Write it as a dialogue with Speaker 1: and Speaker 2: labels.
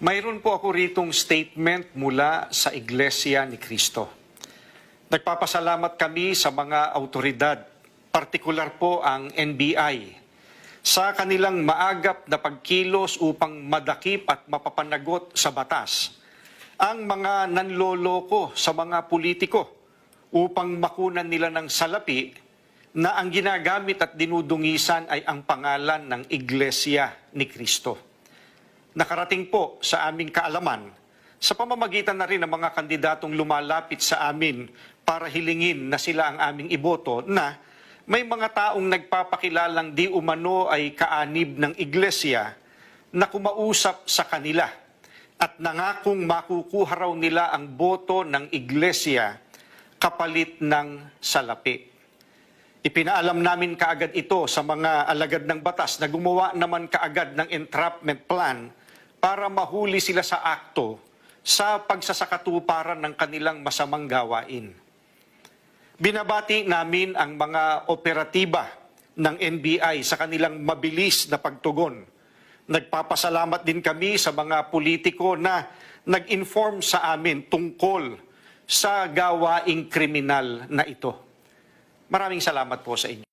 Speaker 1: Mayroon po ako ritong statement mula sa Iglesia ni Cristo. Nagpapasalamat kami sa mga autoridad, partikular po ang NBI, sa kanilang maagap na pagkilos upang madakip at mapapanagot sa batas ang mga nanloloko sa mga politiko upang makunan nila ng salapi na ang ginagamit at dinudungisan ay ang pangalan ng Iglesia ni Cristo nakarating po sa aming kaalaman sa pamamagitan na rin ng mga kandidatong lumalapit sa amin para hilingin na sila ang aming iboto na may mga taong nagpapakilalang di umano ay kaanib ng iglesia na kumausap sa kanila at nangakong makukuha raw nila ang boto ng iglesia kapalit ng salapi. Ipinaalam namin kaagad ito sa mga alagad ng batas na gumawa naman kaagad ng entrapment plan para mahuli sila sa akto sa pagsasakatuparan ng kanilang masamang gawain. Binabati namin ang mga operatiba ng NBI sa kanilang mabilis na pagtugon. Nagpapasalamat din kami sa mga politiko na nag-inform sa amin tungkol sa gawaing kriminal na ito. Maraming salamat po sa inyo.